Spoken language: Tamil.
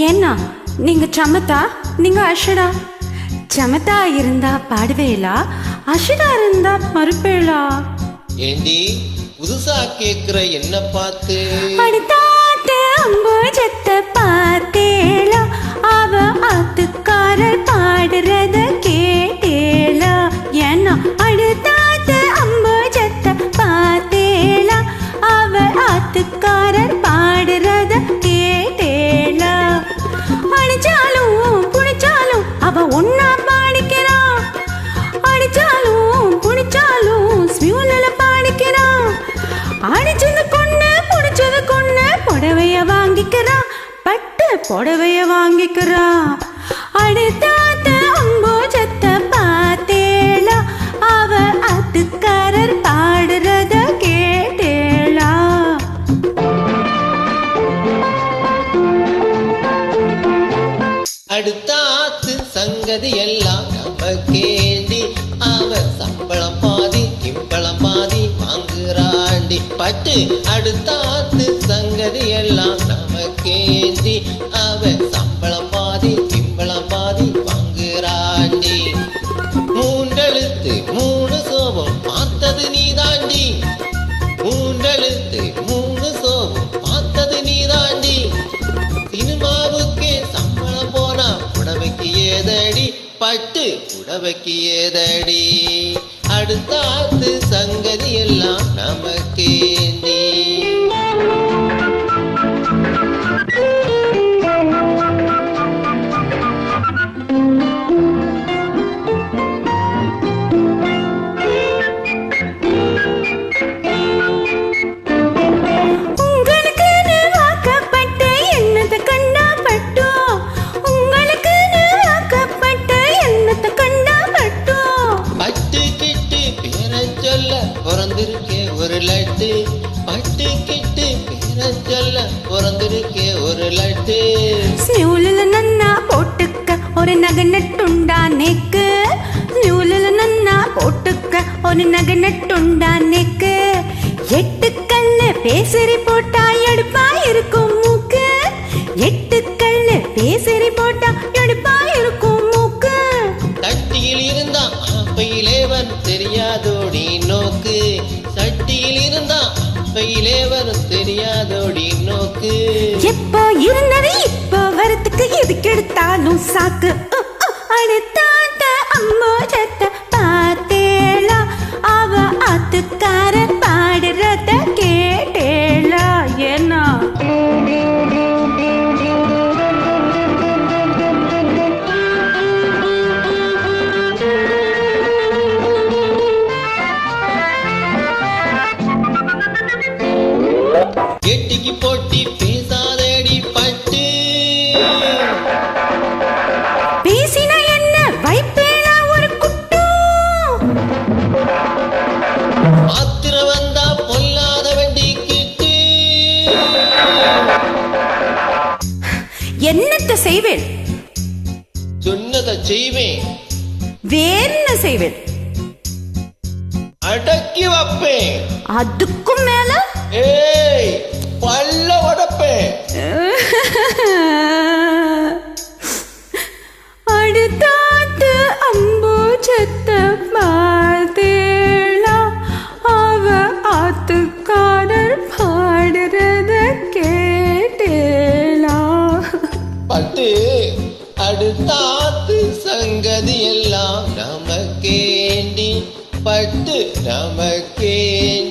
ஏன்னா நீங்க சமத்தா நீங்க அஷடா சமத்தா இருந்தா பாடுவேலா அஷடா இருந்தா மறுப்பேளா ஏண்டி புதுசா கேக்குற என்ன பார்த்து. அடுத்தாத்து அம்புஜத்தை புடவைய வாங்கிக்கிறா. அடுத்தாத்த அம்போஜத்தை பார்த்தேளா. அவ அத்துக்காரர் பாடுறத கேட்டேளா. அடுத்தாத்து சங்கதி எல்லாம் நம்ம அவ சம்பளம் பட்டு அடுத்தாத்து சங்கதி எல்லாம் நமக்கேந்தி அவன் சம்பளம் பாதி திம்பளம் பாதி வாங்குறாண்டி மூன்றெழுத்து மூணு சோபம் பார்த்தது நீ தாண்டி. மூன்றெழுத்து மூணு சோபம் பார்த்தது நீ தாண்டி. சினிமாவுக்கே சம்பளம் போனா புடவைக்கு ஏதடி பட்டு புடவைக்கு ஏதடி. அடுத்தாத்து சங்கதி எல்லாம் நமக்கு சொல்ல பிறந்திருக்கே ஒரு லட்டு. பட்டு கிட்டு பேர சொல்ல பிறந்திருக்கே ஒரு லட்டு. ஸ்மியூலில் நன்னா போட்டுக்க ஒரு நகை நட்டுண்டா நேக்கு ஸ்மியூலில் நன்னா போட்டுக்க ஒரு நகை நட்டுண்டா நேக்கு. எட்டு கல்லு பேசறி போட்டா எடுப்பா இருக்கும்? ஆப்பையிலேவன் தெரியாதோடி நோக்கு. எப்போ இருந்தது? இப்போ வரத்துக்கு எதுக்கு எடுத்தாலும் சாக்கு உ, போட்டி பேசாதேடி பட்டு. பேசினா என்ன? வைப்பேளா ஒரு குட்டும் ஆத்திர வந்தா பொல்லாத வண்டி கிட்டு. என்னத்த செய்வேன்? சொன்னதை செய்வேன். வேஎன்ன செய்வேன். அடக்கி வைப்பேன். அதுக்கும் மேல? ஏய் பல்ல உடப்பேன். அடுத்தாத்து அம்பூஜத்த பார்த்தேளா அவ ஆத்துக்காரர் பாடுறத கேட்டேளா. பட்டு அடுத்தாத்து சங்கதி எல்லாம் நமக்கேண்டி பட்டு நமக்கேண்டி